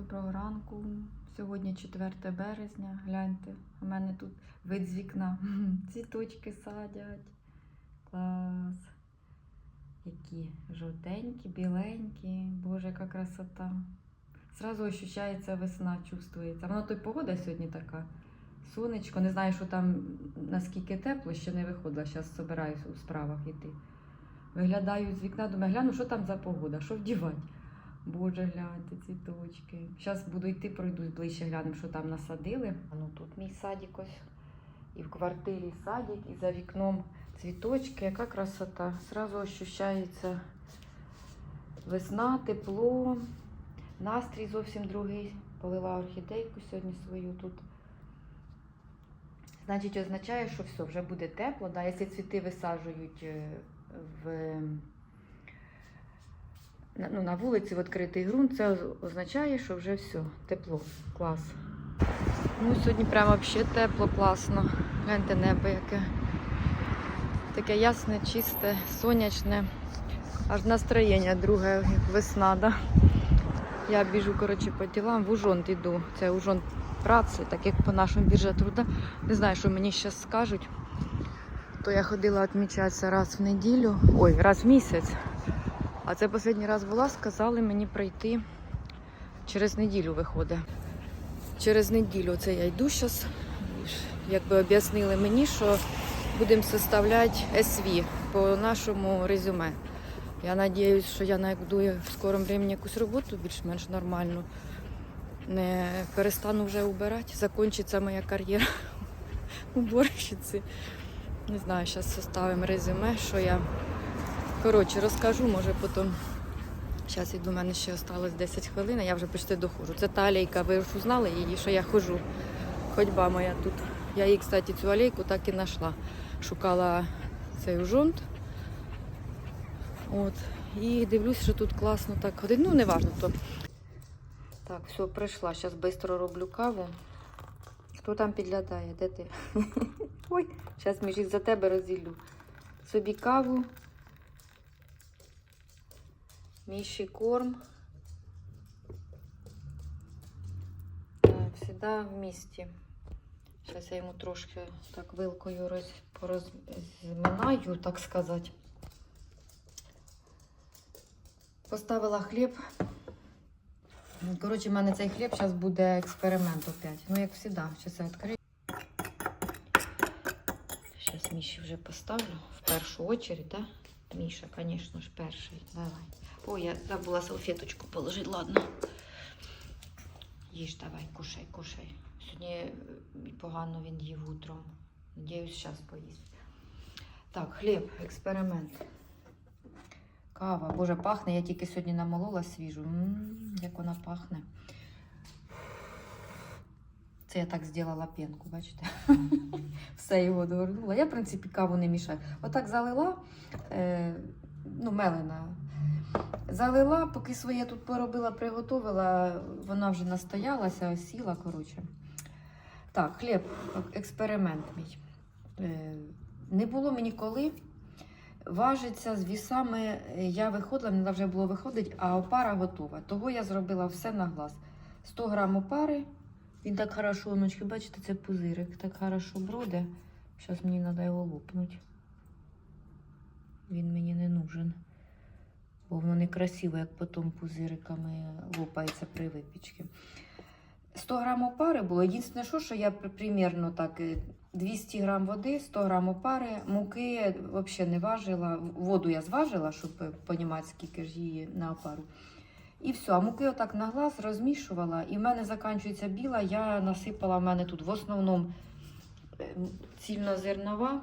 Доброго ранку. Сьогодні 4 березня. Гляньте, у мене тут вид з вікна. Цвіточки садять. Клас. Які жовтенькі, біленькі. Боже, яка красота. Зразу ощущається весна, чувствується. Воно то й погода сьогодні така. Сонечко, не знаю, що там наскільки тепло, ще не виходила. Зараз збираюся у справах йти. Виглядаю з вікна, думаю, гляну, що там за погода, що вдівати. Боже, гляньте, цвіточки. Зараз буду йти, пройдусь ближче, глянемо, що там насадили. Ну тут мій садик ось. І в квартирі садик, і за вікном цвіточки. Яка красота. Сразу ощущається весна, тепло, настрій зовсім другий. Полила орхідейку сьогодні свою тут. Значить, означає, що все, вже буде тепло. Да? Якщо цвіти висаджують е, в ну, на вулиці в відкритий ґрунт, це означає, що вже все, тепло, клас. Ну, сьогодні прямо взагалі тепло, класно. Гляньте небо яке. Таке ясне, чисте, сонячне. Аж настроєння друге, як весна, да? Я біжу, коротше, по ділам, в Ужонт йду. Це Ужонт праці, так як по нашому біржа труда. Не знаю, що мені зараз скажуть. То я ходила відмічатися раз в неділю, ой, раз в місяць. А це останній раз була, сказали мені прийти через неділю виходить. Через неділю це я йду зараз. Якби об'яснили мені, що будемо составляти СВ по нашому резюме. Я сподіваюся, що я знайду в скорому времени якусь роботу більш-менш нормальну. Не перестану вже убирати. Закінчиться моя кар'єра уборщиці. Не знаю, зараз составимо резюме, що я Коротше, розкажу, може потім. Зараз у мене ще залишилось 10 хвилин, я вже почти доходжу. Це та алейка, ви ж узнали її, що я ходжу. Ходьба моя тут. Я її, кстати, цю алейку так і знайшла. Шукала цей ужонт. От. І дивлюсь, що тут класно так ходить. Ну, не важно то. Так, все, прийшла. Зараз швидко роблю каву. Хто там підглядає? Де ти? Ой, зараз між за тебе розділю. Собі каву. Міші корм. Так, всегда в місті. Зараз я йому трошки так вилкою роз, так сказати. Поставила хліб. Коротше, в мене цей хліб зараз буде експеримент опять. Ну, як завжди, зараз я відкрию. Зараз Міші вже поставлю в першу очередь, так? Міша, звісно ж, перший. Давай. Ой, я забула салфеточку положити, ладно. Їж давай, кушай, кушай. Сьогодні погано він їв утром. Надіюсь, зараз поїсть. Так, хліб, експеримент. Кава, боже, пахне. Я тільки сьогодні намолола свіжу. М-м, як вона пахне. Це я так зробила п'янку, бачите? Все його довернула. Я, в принципі, каву не мішаю. Отак залила, е, ну, мелена. Залила, поки своє тут поробила, приготувала, вона вже настоялася, сіла, коротше. Так, хліб, експеримент мій. Е, не було мені коли. Важиться з вісами. Я виходила, мені вже було виходить, а опара готова. Того я зробила все на глаз. 100 грам опари. Він так хорошо, ночки, бачите, це пузирик, так хорошо броде. Зараз мені треба його лопнути. Він мені не нужен. Бо воно не красиво, як потім пузириками лопається при випічці. 100 грам опари було. Єдине, що, що я при- примірно так е, 200 грам води, 100 грам опари, муки взагалі не важила. Воду я зважила, щоб розуміти, скільки ж її на опару. І все, а муки отак на глаз розмішувала, і в мене закінчується біла, я насипала в мене тут в основному е, цільнозернова,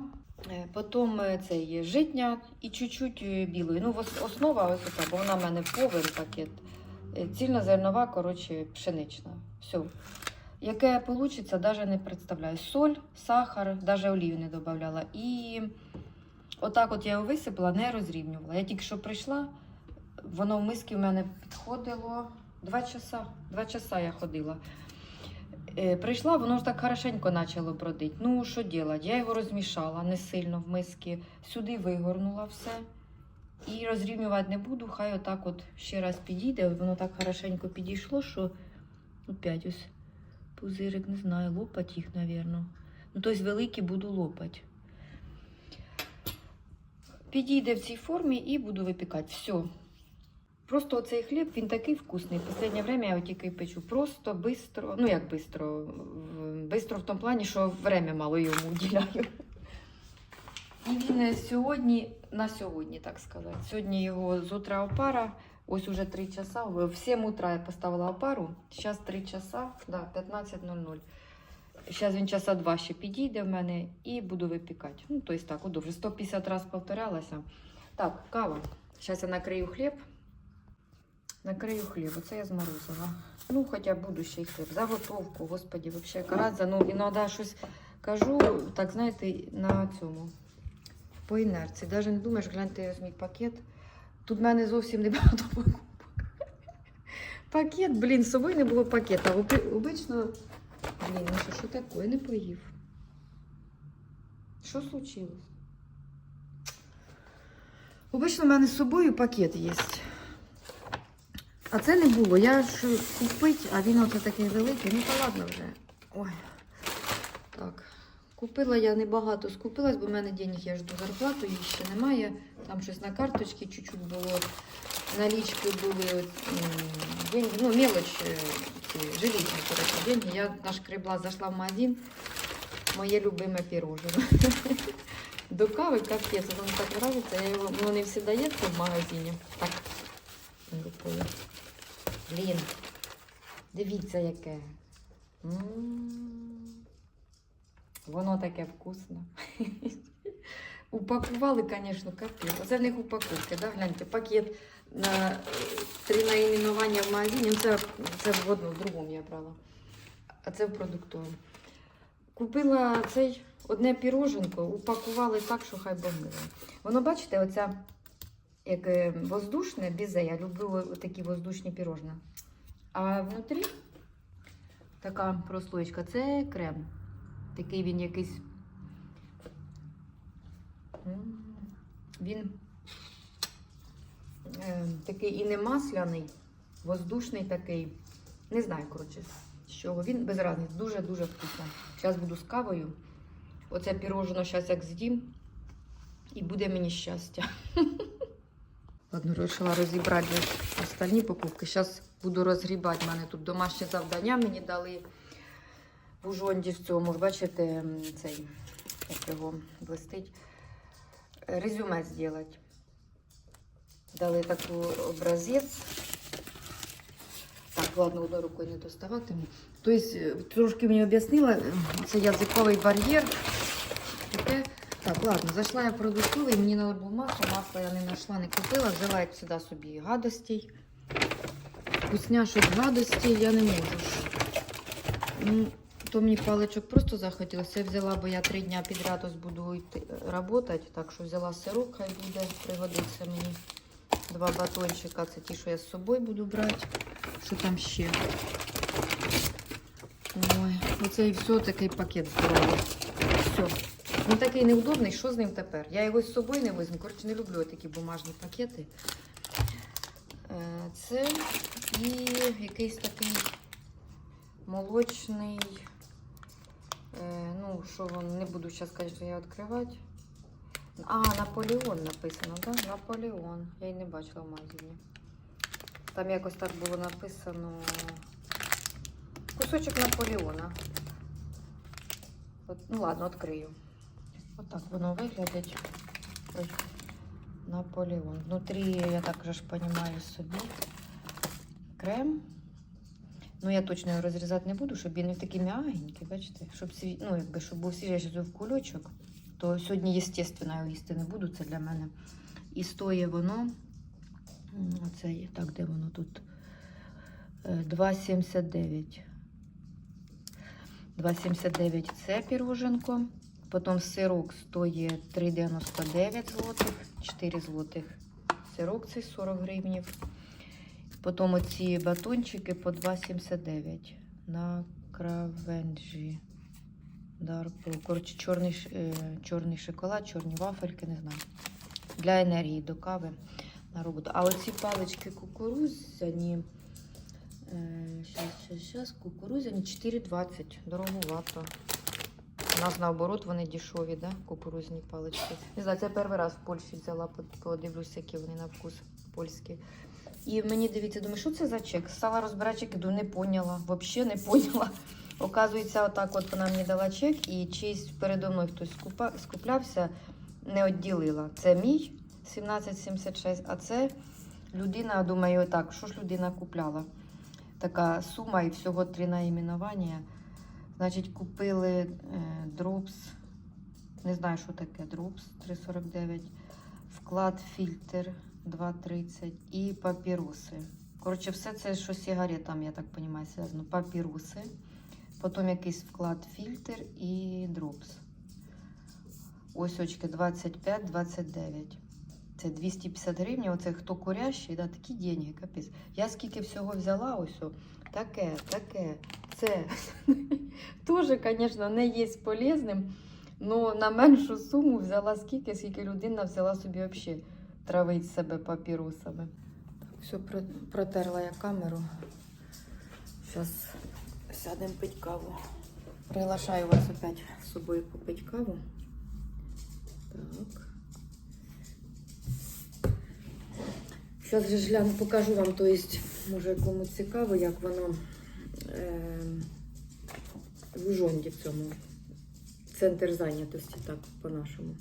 е, потім е, це житня і чуть-чуть білої. Ну, основа ось така, бо вона в мене повен пакет. Цільнозернова, коротше, пшенична. Все. Яке вийде, навіть не представляю. Соль, сахар, навіть олію не додавала. І отак от я його висипала, не розрівнювала. Я тільки що прийшла, воно в миски в мене підходило два часа. Два часа я ходила. Е, прийшла, воно ж так хорошенько почало бродити. Ну, що робити? Я його розмішала не сильно в миски, сюди вигорнула все. І розрівнювати не буду, хай отак от ще раз підійде. Воно так хорошенько підійшло, що Опять ось пузирик, не знаю, лопать їх, напевно. Ну, тобто великі буду лопать. Підійде в цій формі і буду випікати. Все. Просто оцей хліб, він такий вкусний. В останнє время я тільки печу. Просто бистро, ну як бистро, бистро в тому плані, що время мало йому уділяю. І він сьогодні, на сьогодні, так сказати. Сьогодні його з утра опара, ось уже 3 часа. В 7 утра я поставила опару, зараз 3 часа, да, 15.00. Зараз він часа два ще підійде в мене і буду випікати. Ну, тобто так, вже 150 разів повторялася. Так, кава. Зараз я накрию хліб. Накрию хліб, оце я зморозила. Ну, хоча буду ще й хліб. Заготовку, господі, взагалі карадза. Ну, іноді щось кажу, так знаєте, на цьому. По інерції. Навіть не думаєш, гляньте мій пакет. Тут в мене зовсім не багато покупок. Пакет, блін, з собою не було пакета. Обично, блін, ну що, що таке? Я не поїв. Що случилось? Обично в мене з собою пакет є. А це не було. Я ж купить, а він оце такий великий. Ну та ладно вже. Ой. Так. Купила я небагато, скупилась, бо в мене денег я жду зарплату, її ще немає. Там щось на карточці чуть-чуть було. Налічки були деньги, ну, мелочь, е, ці, жилищні, коротше, деньги. Я нашкребла, зайшла в магазин. Моє любиме пірожне. До кави капець, воно так подобається. Я його, воно не всі дається в магазині. Так, рукою. Блін, дивіться яке. М. Воно таке вкусне. Упакували, звісно, капець. Оце в них упаковки, да? гляньте, пакет на е, три наіменування в магазині. Ну, Це, це в одному, в другому я брала. А це в продуктовому. Купила цей одне піроженко, упакували так, що хай бомбило. Воно, бачите, оця як воздушне, бізе. Я люблю такі воздушні пірожні. А внутрі така прослоєчка. Це крем. Такий він якийсь. Він е, такий і не масляний, воздушний такий. Не знаю, коротше, з чого. Він без разниці, дуже-дуже вкусний. Зараз буду з кавою. Оце пірожено зараз як з'їм. І буде мені щастя. Ладно, вирішила розібрати остальні покупки. Зараз буду розгрібати. У мене тут домашнє завдання мені дали в Ужонді в цьому. Бачите, цей, як його блистить. Резюме зробити. Дали таку образець. Так, ладно, одною рукою не доставатиму. Тобто, е, трошки мені об'яснила, це язиковий бар'єр. Так, ладно, зайшла я в продуктовий, мені треба було масло, масло я не знайшла, не купила, взяла як сюди собі гадостей. Вкусняшок гадостей я не можу. Ну, то мені паличок просто захотілося. Я взяла, бо я три дня підряд ось буду працювати, так що взяла сирок, хай буде, пригодиться мені. Два батончика, це ті, що я з собою буду брати. Що там ще? Ой, оце і все, такий пакет здоровий. Все. Він такий неудобний, що з ним тепер? Я його з собою не візьму. Коротше, не люблю такі бумажні пакети. Е, Це і якийсь такий молочний. е, Ну, що він, не буду зараз, звісно, я відкривати. А, Наполеон написано, так? Да? Наполеон. Я й не бачила в магазині. Там якось так було написано. Кусочок Наполеона. От, ну ладно, відкрию. Отак воно виглядить. Ой. Наполеон. Внутрі, я так же ж розумію собі. Крем. Ну, я точно його розрізати не буду, щоб він не такий м'ягенький, бачите? Щоб, сві... ну, якби, щоб був свіжий в кульочок. То сьогодні, звісно, його їсти не буду, це для мене. І стоїть воно. Оце є, так, де воно тут? Е, 2,79. 2,79 це піроженко. Потім сирок стоїть 3,99 злотих, 4 злотих. Сирок цей 40 гривнів. Потім оці батончики по 2,79 на кравенджі. Коротше, чорний, е, чорний шоколад, чорні вафельки, не знаю. Для енергії до кави на роботу. А оці палички кукурудзяні. Щас, зараз, зараз, кукурузяні 4,20. Дороговато. У нас наоборот вони дешеві, да? кукурузні палички. Не знаю, це перший раз в Польщі взяла, под- подивлюся, які вони на вкус польські. І мені дивіться, думаю, що це за чек? Стала розбирати чек, іду, не поняла, взагалі не поняла. Оказується, отак от вона мені дала чек, і чийсь передо мною хтось скупа, скуплявся, не відділила. Це мій 1776, а це людина, думаю, так, що ж людина купляла? Така сума і всього три наіменування. Значить, купили е, дропс, не знаю, що таке дропс 3,49, вклад фільтр 2,30 і папіроси. Коротше, все це, що з сигаретами, я так розумію, зв'язано. Папіроси, потім якийсь вклад фільтр і дропс. Ось очки 25-29. Це 250 гривень. Оце хто курящий, да, такі деньги, капець. Я скільки всього взяла, ось таке, таке. Це теж, звісно, не є полезним. Ну, на меншу суму взяла скільки, скільки людина взяла собі взагалі травить себе папірусами. Так, все, протерла я камеру. Зараз сядемо пити каву. Приглашаю вас опять з собою попити каву. Так. Зараз же гляну, покажу вам, то есть, може кому цікаво, як воно е, в Ужонді в цьому. Центр зайнятості, так, по-нашому.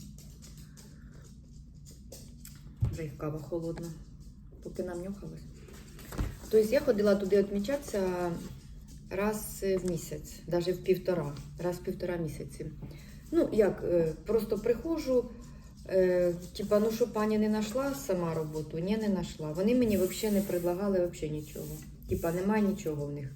Вже їх кава холодна, поки нам нюхалось. Тобто я ходила туди відмічатися раз в місяць, навіть в півтора, раз в півтора місяці. Ну, як, е, просто приходжу, е, типа, ну що пані не знайшла сама роботу? Ні, не знайшла. Вони мені взагалі не предлагали взагалі нічого. Типа, немає нічого в них.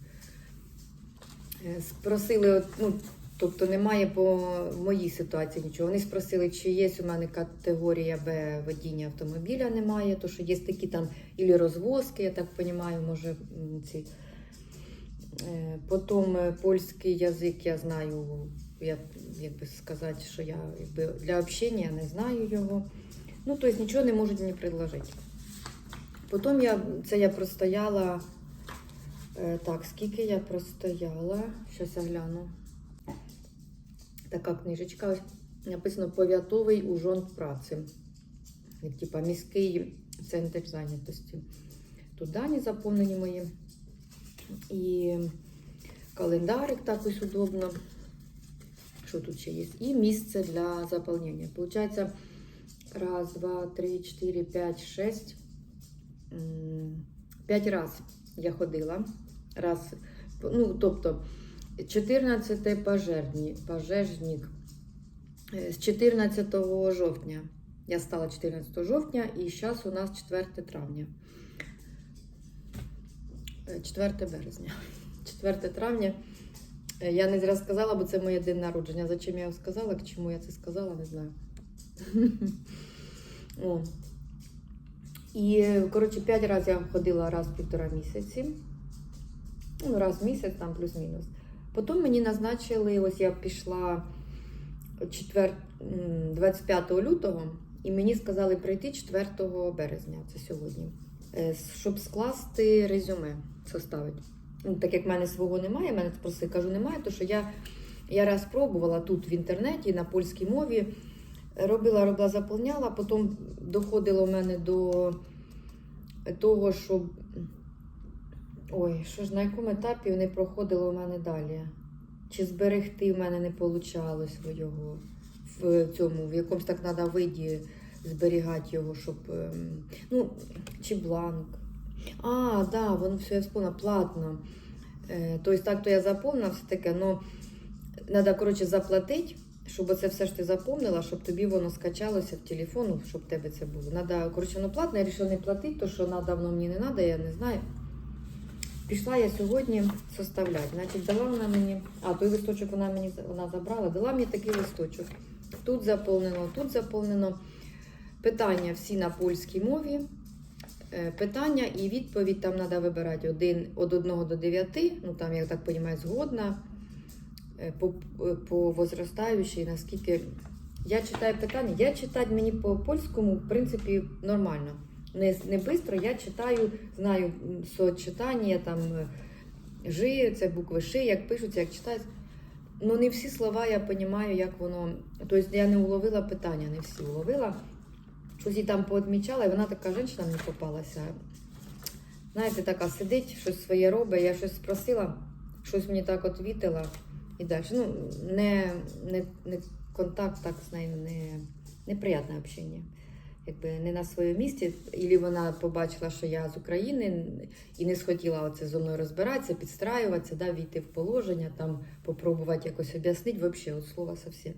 Е, Спросили, ну, тобто немає по моїй ситуації нічого. Вони спросили, чи є у мене категорія Б водіння автомобіля, немає, то що є такі там ілі розвозки, я так розумію, може ці. Е, Потім е, польський язик я знаю, я, як би сказати, що я якби, для общення не знаю його. Ну, тобто нічого не можуть мені предложити. Потім я, це я простояла. е, Так, скільки я простояла? Щось я гляну. Така книжечка. Написано Пов'ятовий ужон праці. Типа міський центр зайнятості. Тут дані заповнені мої. І календарик так ось удобно. Що тут ще є? І місце для заповнення. Получається, раз, два, три, чотири, п'ять, шесть. П'ять раз я ходила. Раз, ну, тобто, 14 пожежні, пожежник. Е, З 14 жовтня. Я стала 14 жовтня, і зараз у нас 4 травня. Е, 4 березня. 4 травня. Е, Я не зря сказала, бо це моє день народження. Зачем я його сказала? К чому я це сказала, не знаю. О. І, коротше, 5 разів я ходила раз в півтора місяці. Ну, раз в місяць, там плюс-мінус. Потім мені назначили, ось я пішла 4, 25 лютого, і мені сказали прийти 4 березня, це сьогодні, е, щоб скласти резюме, составити. Ну, так як в мене свого немає, мене спросили, кажу, немає, то що я, я раз пробувала тут в інтернеті на польській мові, робила, робила, заповняла, потім доходило в мене до того, що. Ой, що ж на якому етапі не проходило у мене далі? Чи зберегти в мене не вийшло його в цьому, в якомусь так треба виді зберігати його, щоб. ем, Ну, чи бланк. А, да, воно все я вспомнила, платно. Тобто так то я заповнила все таке, але треба, коротше, заплатити, щоб це все ж ти заповнила, щоб тобі воно скачалося в телефону, щоб тебе це було. Надо, коротше, воно платне, я вирішила не платити, то що надо, воно мені не треба, я не знаю. Пішла я сьогодні составляти. Значить, дала вона мені. А, той листочок вона мені вона забрала, дала мені такий листочок. Тут заповнено, тут заповнено. Питання всі на польській мові. Е, Питання і відповідь там треба вибирати один, від 1 до 9. Ну там, я так розумію, згодна. Е, По, по возростаючій, наскільки. Я читаю питання, я читати мені по польському, в принципі, нормально. Не, не швидко, я читаю, знаю сочетання, там, е, Жи, це букви Ши, як пишуться, як читаються. Ну, не всі слова я розумію, як воно. Тобто я не уловила питання, не всі уловила. Щось їй там поодмічала, і вона така жінка мені попалася. Знаєте, така сидить, щось своє робить. Я щось спросила, щось мені так от і далі. Ну, не, не, не контакт так з нею, не, неприятне общення. Якби не на своєму місці, і вона побачила, що я з України і не схотіла оце зо мною розбиратися, підстраюватися, да, війти в положення, там попробувати якось об'яснити, взагалі, от слова совсем.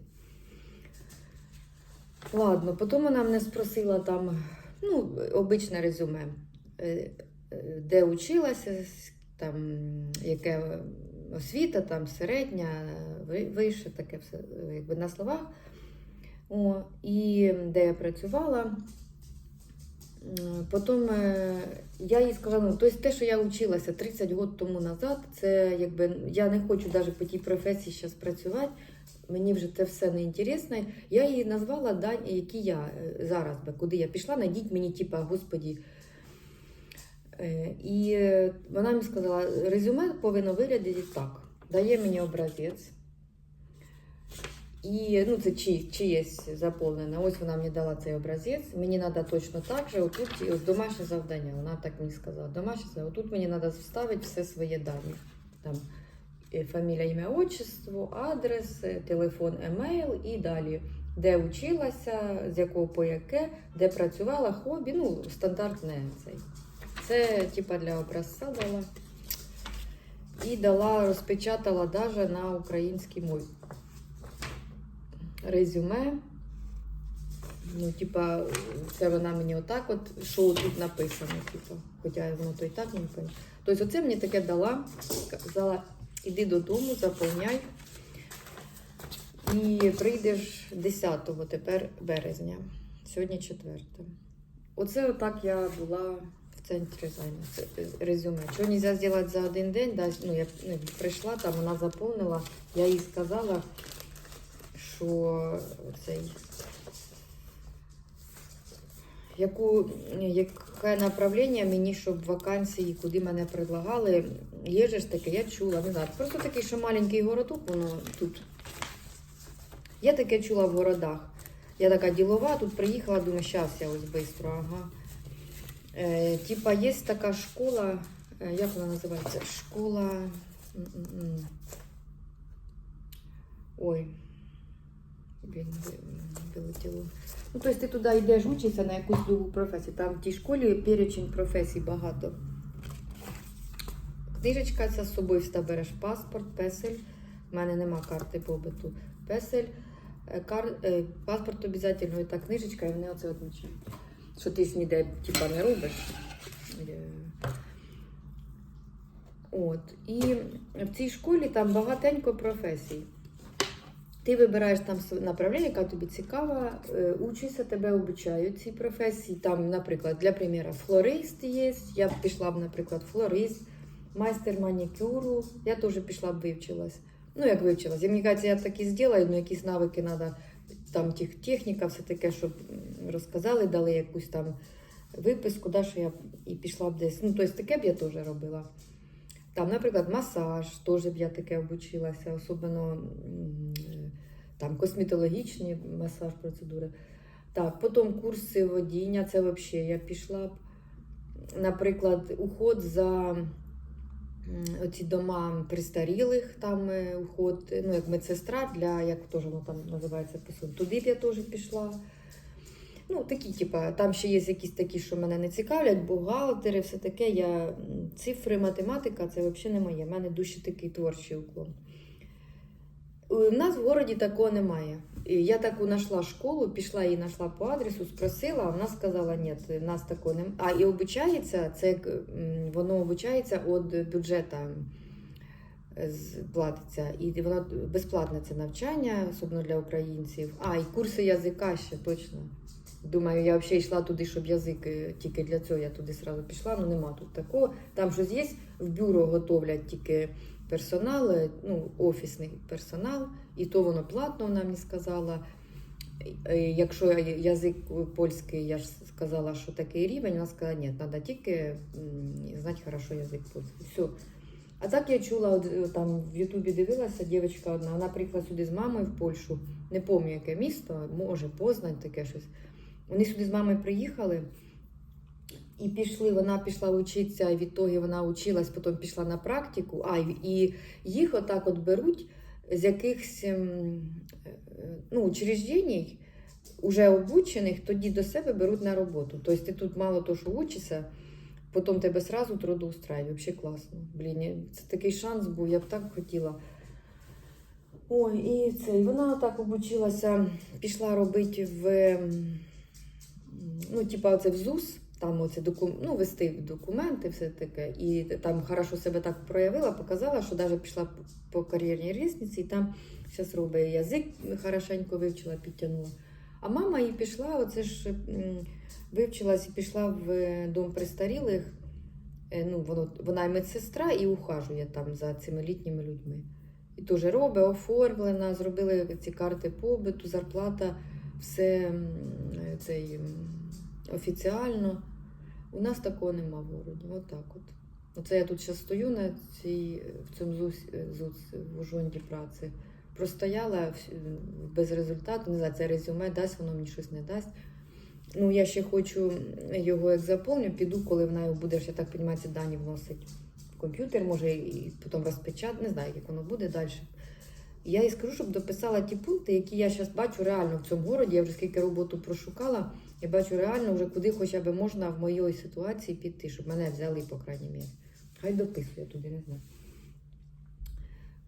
Ладно, потім вона мене спросила там, ну, обичне резюме, е, е, де училася, там, яке освіта, там середня, вище, таке все, якби на словах. О, і де я працювала. Потім е, я їй сказала, ну, тобто те, що я вчилася 30 років тому назад, це якби я не хочу навіть по тій професії зараз працювати. Мені вже це все не інтересно. Я її назвала дані, які я е, зараз би, куди я пішла, найдіть мені, типа, господі. Е, І е, вона мені сказала, резюме повинно виглядати так. Дає мені образець. І ну, це чи, чиєсь заповнене. Ось вона мені дала цей образець. Мені треба точно так же. Отут ось домашнє завдання. Вона так мені сказала. Домашнє завдання. Отут мені треба вставити все свої дані. Там фамілія, ім'я, отчество, адрес, е, телефон, емейл і далі. Де вчилася, з якого по яке, де працювала, хобі, ну, стандартне цей. Це типа для образця дала. І дала, розпечатала навіть на українській мові резюме. Ну, типа, це вона мені отак, от, що тут написано, типа, хоча воно то і так не пам'ятаю. Тобто, оце мені таке дала, сказала, іди додому, заповняй. І прийдеш 10 тепер березня. Сьогодні 4. Оце отак я була в центрі зайнятості. Резюме. Чого не можна зробити за один день? Да, ну, я ну, прийшла, там вона заповнила, я їй сказала, що цей. Яку, яке направлення мені, щоб вакансії, куди мене предлагали. Є ж таке, я чула, не знаю. Просто такий, що маленький городок, воно тут. Я таке чула в городах. Я така ділова, тут приїхала, думаю, щас я ось швидко, ага. Е, типа, є така школа, е, як вона називається? Школа. Ой. Вилетіло. Ну, тобто ти туди йдеш, учишся на якусь другу професію. Там в тій школі перечень професій багато. Книжечка ця з собою всегда береш паспорт, песель. У мене нема карти побиту. Песель, е, кар... е, паспорт обов'язково, та книжечка, і вони оце відмічають. Що ти ніде типа, не робиш. Е, От. І в цій школі там багатенько професій. Ти вибираєш там направлення, яка тобі цікава, е, учишся, тебе обучають цій професії. Там, наприклад, для приміру, флорист є. Я б пішла б, наприклад, флорист, майстер манікюру. Я теж пішла б вивчилась. Ну, як вивчилась. Я, мені кажеться, я так і зроблю, ну якісь навики треба, там тех, техніка, все таке, щоб розказали, дали якусь там виписку, да, що я і пішла б десь. Ну, тобто таке б я теж робила. Там, наприклад, масаж, теж б я таке обучилася, особливо там косметологічні масаж процедури. Так, потім курси водіння, це взагалі я пішла б. Наприклад, уход за оці дома престарілих, там е, уход, ну, як медсестра для, як теж воно там називається, посуд. Туди б я теж пішла. Ну, такі, типа, там ще є якісь такі, що мене не цікавлять, бухгалтери, все таке. Я цифри, математика це взагалі не моє. У мене душі такий творчий уклон. У нас в городі такого немає. Я таку знайшла школу, пішла її знайшла по адресу, спросила, а вона сказала, ні, в нас такого немає. А і обучається, це як, воно обучається від бюджету е, платиться. І воно безплатне це навчання, особливо для українців. А, і курси язика ще точно. Думаю, я взагалі йшла туди, щоб язик е, тільки для цього я туди сразу пішла, ну нема тут такого. Там щось є, в бюро готовлять тільки персонал, е, ну, офісний персонал, і то воно платно, вона мені сказала. Е, Якщо язик польський, я ж сказала, що такий рівень, вона сказала, ні, треба тільки знати хорошо язик польський. Все. А так я чула, е, там в Ютубі дивилася дівчинка одна, вона приїхала сюди з мамою в Польщу, не пам'ятаю яке місто, може Познань, таке щось. Вони сюди з мамою приїхали і пішли, вона пішла вчитися, і відтоді вона училась, потім пішла на практику. А, і- їх отак от беруть з якихось ем, е, ну, учреждень, уже обучених, тоді до себе беруть на роботу. Тобто ти тут мало того, що учишся, потім тебе сразу трудоустраюють. Взагалі класно. Блін, це такий шанс був, я б так хотіла. Ой, і це, вона так обучилася, пішла робити в, ем, ну, типа, оце в ЗУС, там оце доку, ну, вести документи, все таке. І там хорошо себе так проявила, показала, що навіть пішла по кар'єрній різниці, і там зараз робить язик, хорошенько вивчила, підтягнула. А мама і пішла, оце ж вивчилась і пішла в дом престарілих. Е, Ну, воно, вона і медсестра і ухажує там за цими літніми людьми. І теж робить, оформлена, зробили ці карти побиту, зарплата, все е, цей, офіціально. У нас такого нема в городі. Отак от. Оце я тут зараз стою на цій, в цьому ЗУС, е, ЗУС в Ужонді праці. Простояла без результату, не знаю, це резюме дасть, воно мені щось не дасть. Ну, я ще хочу його як заповню, піду, коли вона його буде, я так розумію, дані вносить в комп'ютер, може, і потім розпечатати, не знаю, як воно буде далі. Я їй скажу, щоб дописала ті пункти, які я зараз бачу реально в цьому городі. Я вже скільки роботу прошукала, я бачу реально вже куди хоча б можна в моїй ситуації піти, щоб мене взяли, по крайній мірі. Хай дописує туди, не знаю.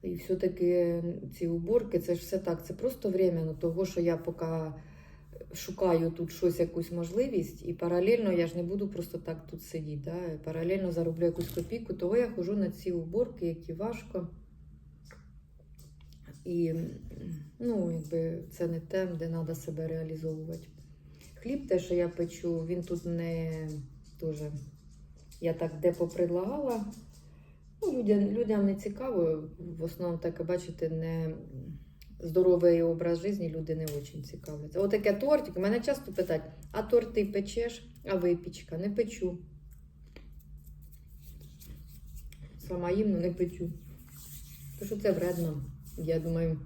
І все-таки ці уборки, це ж все так, це просто временно, того, що я поки шукаю тут щось, якусь можливість, і паралельно я ж не буду просто так тут сидіти. Да? Паралельно зароблю якусь копійку, того я хожу на ці уборки, які важко. І ну, якби це не те, де треба себе реалізовувати. Хліб, те, що я печу, він тут не дуже. Я так де попредлагала. Ну, людям, людям не цікаво. В основному, так бачите, не здоровий образ життя люди не дуже цікавляться. Отаке тортик. Мене часто питають, а торт ти печеш, а випічка? Не печу. Сама їм, ну не печу. Тому що це вредно. Я думаю,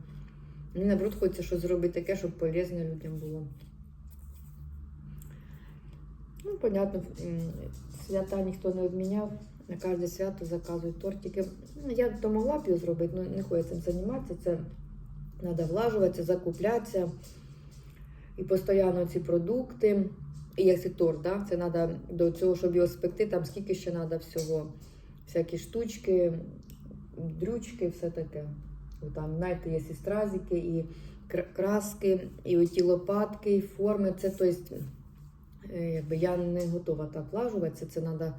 мені наоборот хочеться щось зробити таке, щоб полезно людям було. Ну, понятно, свята ніхто не обміняв. На кожне свято заказують тортики. Ну, Я то могла б його зробити, але не хочу цим займатися. Це треба влажуватися, закуплятися. І постійно ці продукти. І як це торт, да? це треба до цього, щоб його спекти, там скільки ще треба всього. Всякі штучки, дрючки, все таке. Там, знаєте, є і стразики, і краски, і оті лопатки, і форми. Це, то есть, е, якби я не готова так влажуватися, це треба.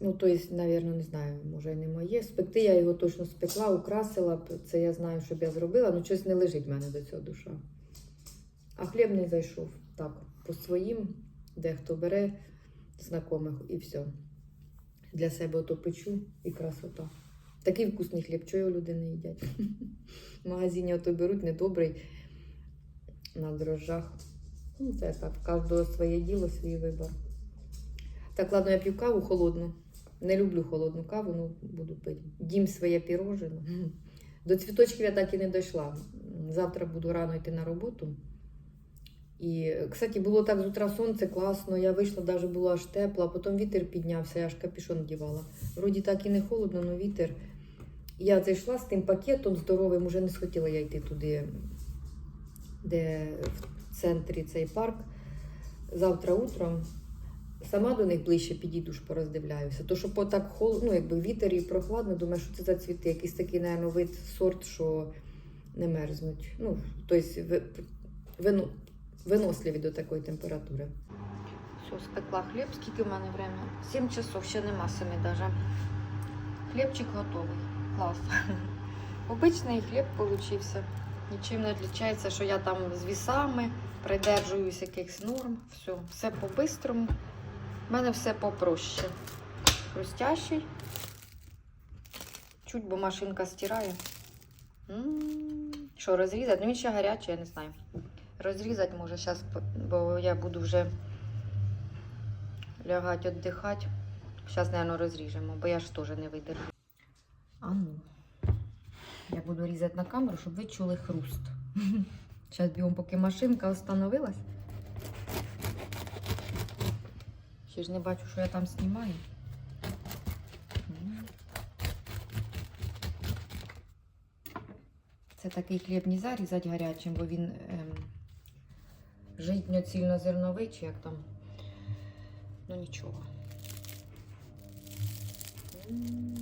Ну, то есть, навірно, не знаю, може не моє. Спекти я його точно спекла, украсила. Це я знаю, щоб я зробила, ну щось не лежить в мене до цього душа. А хліб не зайшов. Так, по своїм, дехто бере знайомих і все. Для себе ото печу і красота. Такий вкусний хліб, чого люди не їдять. В магазині ото беруть недобрий на дрожжах. Ну, це так, кожного своє діло, свій вибір. Так, ладно, я п'ю каву холодну. Не люблю холодну каву, ну буду пити. Дім своє пірожено. До цвіточків я так і не дійшла. Завтра буду рано йти на роботу. І, кстати, було так з утра сонце класно. Я вийшла, навіть було аж тепло, а потім вітер піднявся, я аж капюшон вдівала. Вроді так і не холодно, але вітер. Я зайшла з тим пакетом здоровим, уже не схотіла я йти туди, де центрі цей парк. Завтра утром сама до них ближче підійду, ж пороздивляюся. То, що по так холодно, ну, якби вітер і прохладно, думаю, що це за цвіти, якийсь такий, напевно, вид сорт, що не мерзнуть. Ну, тобто ви- вину- виносливі до такої температури. Все, спекла хліб. Скільки в мене время? 7 часов, ще нема 7 даже. Хлібчик готовий. Клас. Обичний хліб получився. Нічим не відрізняється, що я там з вісами придержуюсь якихось норм. Все, все по-бистрому. У мене все попроще. Хрустящий. Чуть, бо машинка стирає. Що, розрізати? Ну він ще гарячий, я не знаю. Розрізати може зараз, бо я буду вже лягати, віддихати. Зараз, мабуть, розріжемо, бо я ж теж не видержу. А ну. Я буду різати на камеру, щоб ви чули хруст. Зараз бігом, поки машинка остановилась. Ще ж не бачу, що я там знімаю. Це такий хліб не зарізати гарячим, бо він ем, житньо-цільнозерновий, чи як там. Ну нічого. Мгм.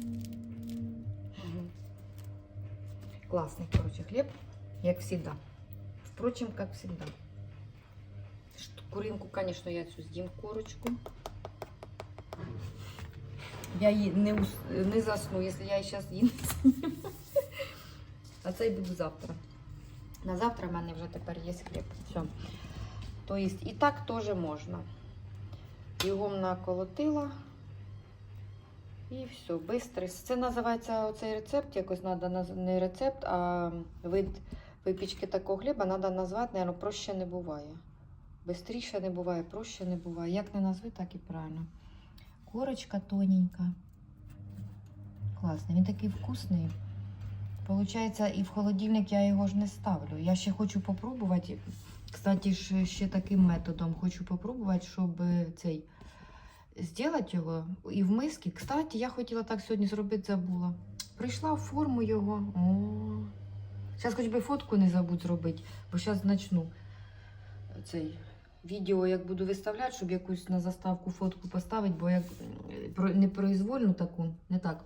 Классный, короче, хлеб, як всегда. Впрочем, как всегда. Куринку, конечно, я цю з'їм корочку. Я її не, ус- не засну, якщо я її зараз їм. А це й буду завтра. На завтра в мене вже тепер є хліб. Все. Тобто і так теж можна. Бігом наколотила. І все, бистрий. Це називається оцей рецепт, якось треба не рецепт, а вид випічки такого хліба треба назвати, мабуть, проще не буває. Бистріше не буває, проще не буває. Як не назви, так і правильно. Корочка тоненька. Класний, він такий вкусний. Получається, і в холодильник я його ж не ставлю. Я ще хочу попробувати. Кстати, ще таким методом хочу попробувати, щоб е, цей зробити його і в миски. Кстати, я хотіла так сьогодні зробити, забула. Прийшла в форму його. О. Зараз хоч би фотку не забудь зробити, бо зараз почну цей відео, як буду виставляти, щоб якусь на заставку фотку поставити, бо як е, не произвольну таку, не так.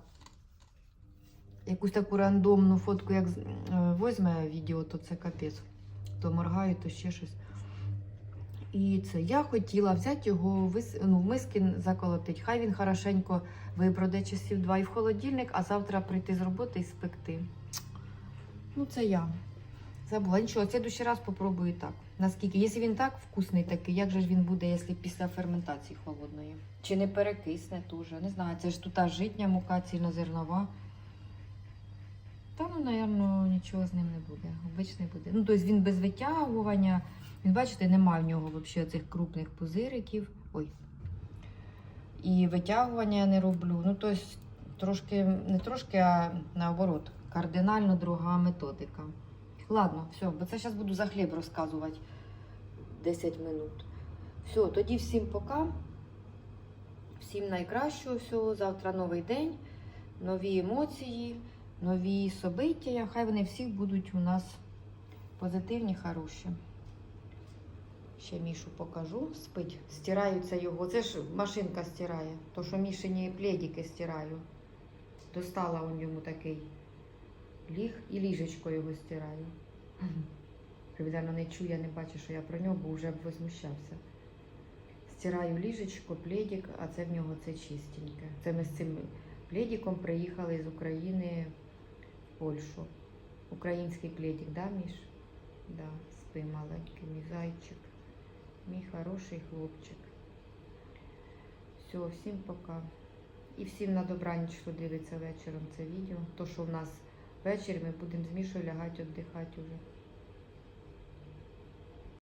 Якусь таку рандомну фотку, як е, возьме відео, то це капець. То моргаю, то ще щось. І це я хотіла взяти його ну, в миски заколотити. Хай він хорошенько виброде часів два і в холодильник, а завтра прийти з роботи і спекти. Ну, це я. Забула. Нічого, в следующий раз попробую так. Наскільки, якщо він так вкусний такий, як же ж він буде, якщо після ферментації холодної? Чи не перекисне теж? Не знаю, це ж тут та житня мука, цільнозернова. Та ну, напевно, нічого з ним не буде. Обичний буде. Ну, тобто він без витягування. Він, бачите, немає в нього взагалі цих крупних пузириків. Ой. І витягування я не роблю. Ну, тобто, трошки, не трошки, а наоборот, кардинально друга методика. Ладно, все, бо це зараз буду за хліб розказувати 10 минут. Все, тоді всім пока. Всім найкращого всього. Завтра новий день, нові емоції, нові собиття. Хай вони всі будуть у нас позитивні, хороші. Ще Мішу покажу. Спить. Стираються його. Це ж машинка стирає. То, що Мішині пледики стираю. Достала он йому такий ліг і ліжечко його стираю. Привідано не чує, не бачить, що я про нього, бо вже б возмущався. Стираю ліжечко, пледик, а це в нього це чистеньке. Це ми з цим пледиком приїхали з України в Польщу. Український пледик, да, Міш? Да, спи маленький, мій зайчик. Мій хороший хлопчик. Все, всім пока. І всім на добраніч, хто дивиться вечором це відео. То, що в нас ввечері ми будемо з Мішою лягати, віддихати уже.